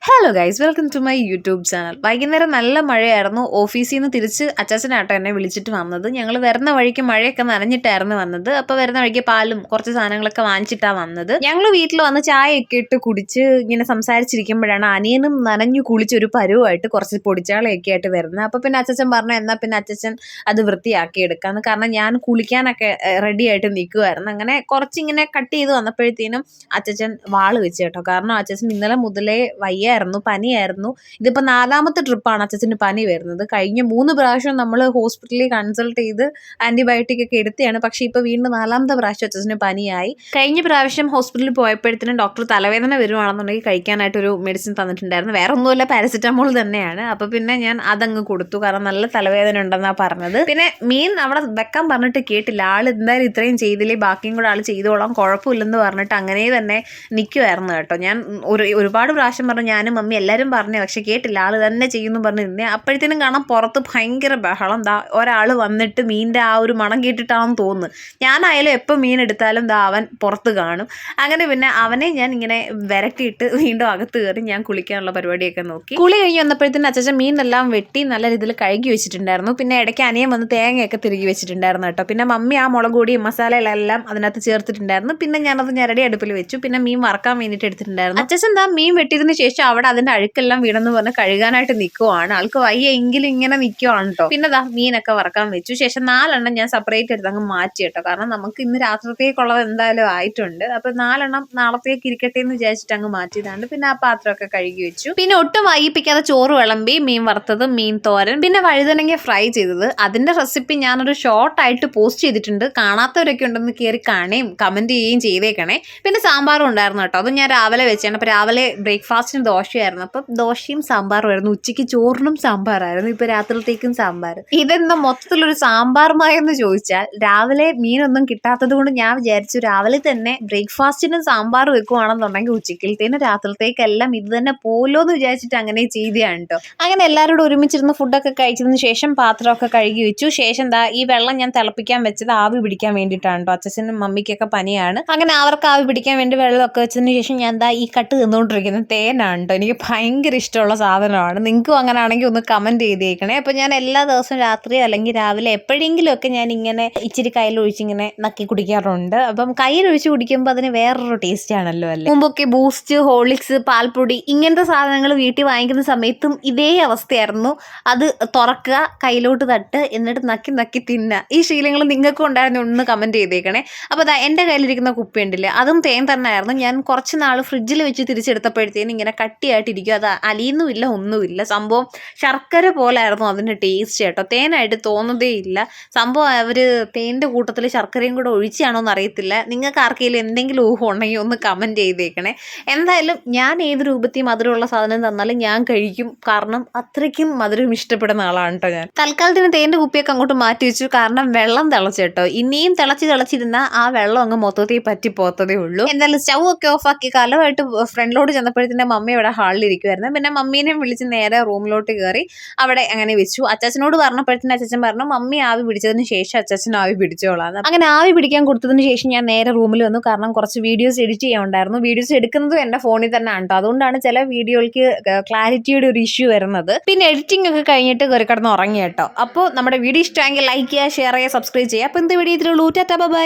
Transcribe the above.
Hello guys welcome to my YouTube channel വൈകുന്നേരം നല്ല മഴയായിരുന്നു. ഓഫീസിൽ നിന്ന് തിരിച്ച് അച്ചാച്ചനാട്ടോ എന്നെ വിളിച്ചിട്ട് വന്നത്. ഞങ്ങൾ വരുന്ന വഴിക്ക് മഴയൊക്കെ നനഞ്ഞിട്ടായിരുന്നു വന്നത്. അപ്പോൾ വരുന്ന വഴിക്ക് പാലും കുറച്ച് സാധനങ്ങളൊക്കെ വാങ്ങിച്ചിട്ടാണ് വന്നത്. ഞങ്ങൾ വീട്ടിൽ വന്ന് ചായയൊക്കെ ഇട്ട് കുടിച്ച് ഇങ്ങനെ സംസാരിച്ചിരിക്കുമ്പോഴാണ് അനിയനും നനഞ്ഞു കുളിച്ച് ഒരു പരുവായിട്ട് കുറച്ച് പൊടിച്ചാളയൊക്കെ ആയിട്ട് വരുന്നത്. അപ്പോൾ പിന്നെ അച്ചച്ചൻ പറഞ്ഞു എന്നാൽ പിന്നെ അച്ചച്ചൻ അത് വൃത്തിയാക്കി എടുക്കാമെന്ന് കാരണം ഞാൻ കുളിക്കാനൊക്കെ റെഡി ആയിട്ട് നിൽക്കുമായിരുന്നു അങ്ങനെ കുറച്ചിങ്ങനെ കട്ട് ചെയ്ത് വന്നപ്പോഴത്തേനും അച്ചച്ചൻ വാൾ വെച്ച് കേട്ടോ. കാരണം അച്ചച്ചൻ ഇന്നലെ മുതലേ വയ്യായിരുന്നു പനിയായിരുന്നു. ഇതിപ്പോൾ നാലാമത്തെ ട്രിപ്പാണ് അച്ചച്ചന് പനി വരുന്നത്. കഴിഞ്ഞ മൂന്ന് പ്രാവശ്യം നമ്മൾ ഹോസ്പിറ്റലിൽ കൺസൾട്ട് ചെയ്ത് ആന്റിബയോട്ടിക് ഒക്കെ എടുത്തതാണ്. പക്ഷേ ഇപ്പോൾ വീണ്ടും നാലാമത്തെ പ്രാവശ്യം അച്ചച്ചന് പനിയായി. കഴിഞ്ഞ പ്രാവശ്യം ഹോസ്പിറ്റലിൽ പോയപ്പോഴത്തേനും ഡോക്ടർ തലവേദന വരുവാണെന്നുണ്ടെങ്കിൽ കഴിക്കാനായിട്ടൊരു മെഡിസിൻ തന്നിട്ടുണ്ടായിരുന്നു. വേറെ ഒന്നുമില്ല പാരസിറ്റമോൾ തന്നെയാണ്. അപ്പോൾ പിന്നെ ഞാൻ അതങ്ങ് കൊടുത്തു. കാരണം നല്ല തലവേദന ഉണ്ടെന്നാണ് പറഞ്ഞത്. പിന്നെ മീൻ അവിടെ വെക്കാൻ പറഞ്ഞിട്ട് കേട്ടില്ല. ആൾ എന്തായാലും ഇത്രയും ചെയ്തില്ലേ? ബാക്കിയും കൂടെ ആൾ ചെയ്തോളാം. കുഴപ്പമില്ലെന്ന് പറഞ്ഞിട്ട് അങ്ങനെ തന്നെ നിൽക്കുമായിരുന്നു കേട്ടോ. ഞാൻ ഒരു ഒരുപാട് പ്രാവശ്യം പറഞ്ഞു ഞാനും മമ്മി എല്ലാവരും പറഞ്ഞു പക്ഷെ കേട്ടില്ല. ആൾ തന്നെ ചെയ്യുന്നു പറഞ്ഞ് നിന്നേ. അപ്പോഴത്തേനും കാണാം പുറത്ത് ഭയങ്കര ബഹളം. ദാ ഒരാൾ വന്നിട്ട് മീനിന്റെ ആ ഒരു മണം കേട്ടിട്ടാണെന്ന് തോന്നുന്നു. ഞാനായാലും എപ്പോൾ മീൻ എടുത്താലും ദാ അവൻ പുറത്ത് കാണും. അങ്ങനെ പിന്നെ അവനെ ഞാൻ ഇങ്ങനെ വിരട്ടിയിട്ട് വീണ്ടും അകത്ത് കയറി ഞാൻ കുളിക്കാനുള്ള പരിപാടിയൊക്കെ നോക്കി. കുളി കഴിഞ്ഞ് വന്നപ്പോഴത്തേനും അച്ഛൻ മീനെല്ലാം വെട്ടി നല്ല രീതിയിൽ കഴുകി വെച്ചിട്ടുണ്ടായിരുന്നു. പിന്നെ ഇടയ്ക്ക് അനിയൻ വന്ന് തേങ്ങയൊക്കെ തിരികെ വെച്ചിട്ടുണ്ടായിരുന്നു കേട്ടോ. പിന്നെ മമ്മി ആ മുളക് പൊടിയും മസാലകളെല്ലാം അതിനകത്ത് ചേർത്തിട്ടുണ്ടായിരുന്നു. പിന്നെ ഞാനത് ഞരടി അടുപ്പിൽ വെച്ചു. പിന്നെ മീൻ വറക്കാൻ വേണ്ടിയിട്ട് എടുത്തിട്ടുണ്ടായിരുന്നു. അച്ഛൻ എന്താ മീൻ വെട്ടിയതിന് ശേഷം അവിടെ അതിന്റെ അഴുക്കെല്ലാം വീണെന്ന് പറഞ്ഞ് കഴുകാനായിട്ട് നിൽക്കുവാണ് ആൾക്ക് വയ്യ എങ്കിലും ഇങ്ങനെ നിൽക്കുവാണ് കേട്ടോ പിന്നെ ദാ മീനൊക്കെ വറക്കാൻ വെച്ചു. ശേഷം നാലെണ്ണം ഞാൻ സെപ്പറേറ്റ് എടുത്ത് അങ്ങ് മാറ്റി കേട്ടോ. കാരണം നമുക്ക് ഇന്ന് രാത്രിത്തേക്കുള്ളത് എന്തായാലും ആയിട്ടുണ്ട്. അപ്പൊ നാലെണ്ണം നാളത്തേക്ക് ഇരിക്കട്ടെ എന്ന് വിചാരിച്ചിട്ട് അങ്ങ് മാറ്റിയതാണ്. പിന്നെ ആ പാത്രമൊക്കെ കഴുകി വെച്ചു. പിന്നെ ഒട്ടും വൈകിപ്പിക്കാതെ ചോറ് വിളമ്പി മീൻ വറുത്തത് മീൻ തോരൻ പിന്നെ വഴുതനങ്ങ ഫ്രൈ ചെയ്തത്. അതിന്റെ റെസിപ്പി ഞാനൊരു ഷോർട്ടായിട്ട് പോസ്റ്റ് ചെയ്തിട്ടുണ്ട്. കാണാത്തവരൊക്കെ ഉണ്ടെന്ന് കയറി കാണുകയും കമന്റ് ചെയ്യുകയും ചെയ്തേക്കണേ. പിന്നെ സാമ്പാറും ഉണ്ടായിരുന്നു കേട്ടോ. അത് ഞാൻ രാവിലെ വെച്ചാണ് അപ്പൊ രാവിലെ ബ്രേക്ക്ഫാസ്റ്റിന് ദോശയായിരുന്നു. അപ്പം ദോശയും സാമ്പാറും ആയിരുന്നു. ഉച്ചയ്ക്ക് ചോറിനും സാമ്പാറായിരുന്നു. ഇപ്പം രാത്രിത്തേക്കും സാമ്പാർ. ഇതെന്താ മൊത്തത്തിലൊരു സാമ്പാറുമായെന്ന് ചോദിച്ചാൽ രാവിലെ മീനൊന്നും കിട്ടാത്തത് കൊണ്ട് ഞാൻ വിചാരിച്ചു രാവിലെ തന്നെ ബ്രേക്ക്ഫാസ്റ്റിനും സാമ്പാർ വെക്കുവാണെന്നുണ്ടെങ്കിൽ ഉച്ചക്കലത്തേനും രാത്രിത്തേക്കെല്ലാം ഇത് തന്നെ പോലോ എന്ന് വിചാരിച്ചിട്ട് അങ്ങനെ ചെയ്തതാണ് കേട്ടോ അങ്ങനെ എല്ലാവരോടും ഒരുമിച്ചിരുന്ന് ഫുഡൊക്കെ കഴിച്ചതിന് ശേഷം പാത്രമൊക്കെ കഴുകി വെച്ചു. ശേഷം എന്താ ഈ വെള്ളം ഞാൻ തിളപ്പിക്കാൻ വെച്ചത് ആവി പിടിക്കാൻ വേണ്ടിയിട്ടാണ് കേട്ടോ അച്ഛനും മമ്മിക്കൊക്കെ പനിയാണ്. അങ്ങനെ അവർക്ക് ആവി പിടിക്കാൻ വേണ്ടി വെള്ളമൊക്കെ വെച്ചതിന് ശേഷം ഞാൻ എന്താ ഈ കട്ട് തിന്നുകൊണ്ടിരിക്കുന്നത് തേനാണ് കേട്ടോ എനിക്ക് ഭയങ്കര ഇഷ്ടമുള്ള സാധനമാണ്. നിങ്ങൾക്കും അങ്ങനെ ആണെങ്കിൽ ഒന്ന് കമന്റ് ചെയ്തേക്കണേ. അപ്പോൾ ഞാൻ എല്ലാ ദിവസവും രാത്രി അല്ലെങ്കിൽ രാവിലെ എപ്പോഴെങ്കിലുമൊക്കെ ഞാൻ ഇങ്ങനെ ഇച്ചിരി കയ്യിലൊഴിച്ച് ഇങ്ങനെ നക്കി കുടിക്കാറുണ്ട്. അപ്പം കയ്യിലൊഴിച്ച് കുടിക്കുമ്പോൾ അതിന് വേറൊരു ടേസ്റ്റ് ആണല്ലോ അല്ലേ? മുമ്പൊക്കെ ബൂസ്റ്റ് ഹോളിക്സ് പാൽപ്പൊടി ഇങ്ങനത്തെ സാധനങ്ങൾ വീട്ടിൽ വാങ്ങിക്കുന്ന സമയത്തും ഇതേ അവസ്ഥയായിരുന്നു. അത് തുറക്കുക കയ്യിലോട്ട് തട്ട് എന്നിട്ട് നക്കി നക്കി തിന്നുക. ഈ ശീലങ്ങൾ നിങ്ങൾക്കും ഉണ്ടായിരുന്നു ഒന്ന് കമന്റ് ചെയ്തേക്കണേ. അപ്പോൾ അതാ എന്റെ കയ്യിലിരിക്കുന്ന കുപ്പി ഉണ്ടല്ലേ അതും തേൻ തന്നെ ആയിരുന്നു ഞാൻ കുറച്ച് നാൾ ഫ്രിഡ്ജിൽ വെച്ച് തിരിച്ചെടുത്തപ്പോഴത്തേനും ഇങ്ങനെ കട്ടിയായിട്ടിരിക്കും. അത് അലിയുന്നുമില്ല ഒന്നുമില്ല. സംഭവം ശർക്കര പോലായിരുന്നു അതിന്റെ ടേസ്റ്റ് കേട്ടോ. തേനായിട്ട് തോന്നുന്നതേ ഇല്ല. സംഭവം അവർ തേന്റെ കൂട്ടത്തിൽ ശർക്കരയും കൂടെ ഒഴിച്ചാണോ എന്ന് അറിയത്തില്ല നിങ്ങൾക്ക് ആർക്കെങ്കിലും എന്തെങ്കിലും ഊഹം ഉണ്ടെങ്കിൽ ഒന്ന് കമന്റ് ചെയ്തേക്കണേ. എന്തായാലും ഞാൻ ഏത് രൂപത്തിൽ മധുരമുള്ള സാധനം തന്നാലും ഞാൻ കഴിക്കും. കാരണം അത്രയ്ക്കും മധുരം ഇഷ്ടപ്പെടുന്ന ആളാണ് കേട്ടോ ഞാൻ. തൽക്കാലത്തിന് തേന്റെ കുപ്പിയൊക്കെ അങ്ങോട്ട് മാറ്റി വെച്ചു. കാരണം വെള്ളം തിളച്ചു കേട്ടോ. ഇനിയും തിളച്ച് തിളച്ചിരുന്നാൽ ആ വെള്ളം അങ്ങ് മൊത്തത്തിൽ പറ്റി പോത്തതേ ഉള്ളൂ. എന്തായാലും സ്റ്റൗ ഒക്കെ ഓഫ് ആക്കി. കാലമായിട്ട് ഫ്രണ്ടിലോട് ചെന്നപ്പോഴത്തേന്റെ മമ്മി ഇവിടെ ഹാളിൽ ഇരിക്കുമായിരുന്നു പിന്നെ മമ്മീനെയും വിളിച്ച് നേരെ റൂമിലോട്ട് കയറി അവിടെ അങ്ങനെ വെച്ചു. അച്ചാച്ചനോട് പറഞ്ഞപ്പോഴത്തേന് അച്ചാച്ചൻ പറഞ്ഞു മമ്മി ആവി പിടിച്ചതിന് ശേഷം അച്ചാച്ചൻ ആവി പിടിച്ചോളാം. അങ്ങനെ ആവി പിടിക്കാൻ കൊടുത്തതിന് ശേഷം ഞാൻ നേരെ റൂമിൽ വന്നു. കാരണം കുറച്ച് വീഡിയോസ് എഡിറ്റ് ചെയ്യാനുണ്ടായിരുന്നു. വീഡിയോസ് എടുക്കുന്നതും എന്റെ ഫോണിൽ തന്നെ കേട്ടോ അതുകൊണ്ടാണ് ചില വീഡിയോയ്ക്ക് ക്ലാരിറ്റിയുടെ ഒരു ഇഷ്യൂ വരുന്നത്. പിന്നെ എഡിറ്റിംഗ് ഒക്കെ കഴിഞ്ഞിട്ട് കയറി കിടന്ന് ഉറങ്ങി കേട്ടോ അപ്പോൾ നമ്മുടെ വീഡിയോ ഇഷ്ടമെങ്കിൽ ലൈക്ക് ചെയ്യുക ഷെയർ ചെയ്യുക സബ്സ്ക്രൈബ് ചെയ്യുക. അപ്പോൾ എന്ത് വീഡിയോ ഇതിലുള്ളൂ. ബൈ.